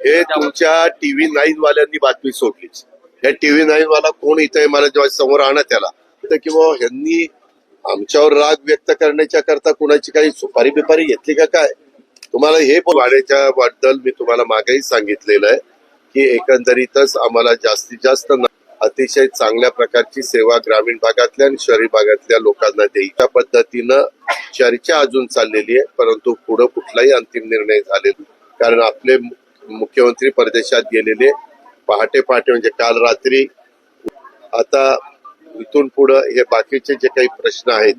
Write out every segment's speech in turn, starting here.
हे तुमच्या TV nine वाल्यांनी बातमी सोडलीच. या टीव्ही नाईन वाला कोण इथं आहे मला जेव्हा समोर आणा त्याला तर किंवा ह्यांनी आमच्यावर राग व्यक्त करण्याच्या करता कुणाची काही सुपारी बिपारी घेतली का काय? तुम्हाला हे पण बद्दल मी तुम्हाला मागेही सांगितलेलं आहे की एकंदरीतच आम्हाला जास्तीत जास्त अतिशय चांगल्या प्रकारची सेवा ग्रामीण भागातल्या आणि शहरी भागातल्या लोकांना देईल पद्धतीनं चर्चा अजून चाललेली आहे परंतु पुढे कुठलाही अंतिम निर्णय झालेला कारण आपले मुख्यमंत्री परदेशात गेलेले पहाटे पहाटे म्हणजे काल रात्री. आता इथून पुढे हे बाकीचे जे काही प्रश्न आहेत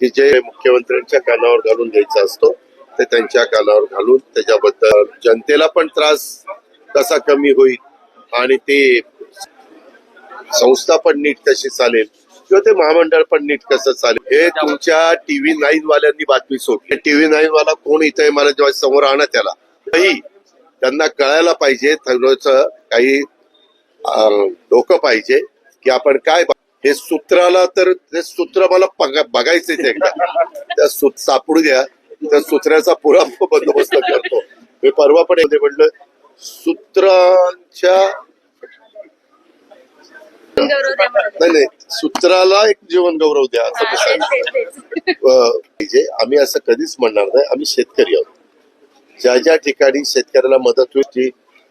की जे मुख्यमंत्र्यांच्या कानावर घालून घ्यायचा असतो ते त्यांच्या कानावर घालून त्याच्याबद्दल जनतेला पण त्रास कसा कमी होईल आणि ते संस्था पण नीट कशी चालेल किंवा ते महामंडळ पण नीट कसं चालेल हे तुमच्या टीव्ही नाईन वाल्यांनी बातमी सोडली. टीव्ही नाईन वाला कोण इथे मला जेव्हा समोर आणा त्याला. त्यांना कळायला पाहिजे थोडंसं काही डोकं पाहिजे की आपण काय हे सूत्राला तर ते सूत्र मला बघा- बघायचंच एकदा. त्या सूत सापडू द्या. त्या सूत्राचा पुरा बंदोबस्त करतो. मी परवा पण येते म्हटलं सूत्रांच्या. नाही नाही सूत्राला एक जीवन गौरव द्या असं पाहिजे. आम्ही असं कधीच म्हणणार नाही. आम्ही शेतकरी आहोत. ज्या ज्या ठिकाणी शेतकऱ्याला मदत होती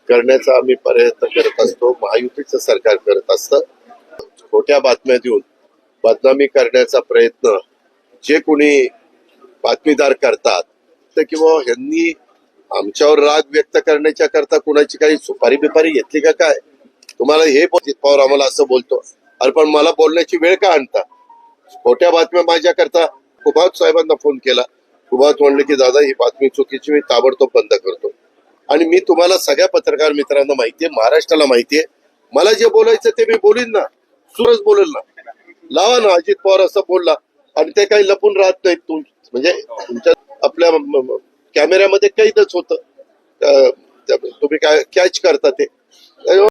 करण्याचा आम्ही प्रयत्न करत असतो. महायुतीचं सरकार करत असतं. खोट्या बातम्या देऊन बदनामी करण्याचा प्रयत्न जे कोणी बातमीदार करतात तर किंवा ह्यांनी आमच्यावर राग व्यक्त करण्याच्या करता कुणाची काही सुपारी बिपारी घेतली का काय? तुम्हाला हे पवार आम्हाला असं बोलतो. अरे पण मला बोलण्याची वेळ का आणता? खोट्या बातम्या माझ्या करता कुभात साहेबांना फोन केला. सुभाष म्हणले की दादा ही बातमी चुकीची मी ताबडतोब बंद करतो. आणि मी तुम्हाला सगळ्या पत्रकार मित्रांना माहितीये महाराष्ट्राला माहितीये. मला जे बोलायचं ते मी बोलीन ना. सुरज बोलेल ना. लावा ना अजित पवार असं बोलला. आणि ते काही लपून राहत नाहीत तुम म्हणजे तुमच्या आपल्या कॅमेऱ्यामध्ये कैदच होतं. तुम्ही काय कॅच करता ते.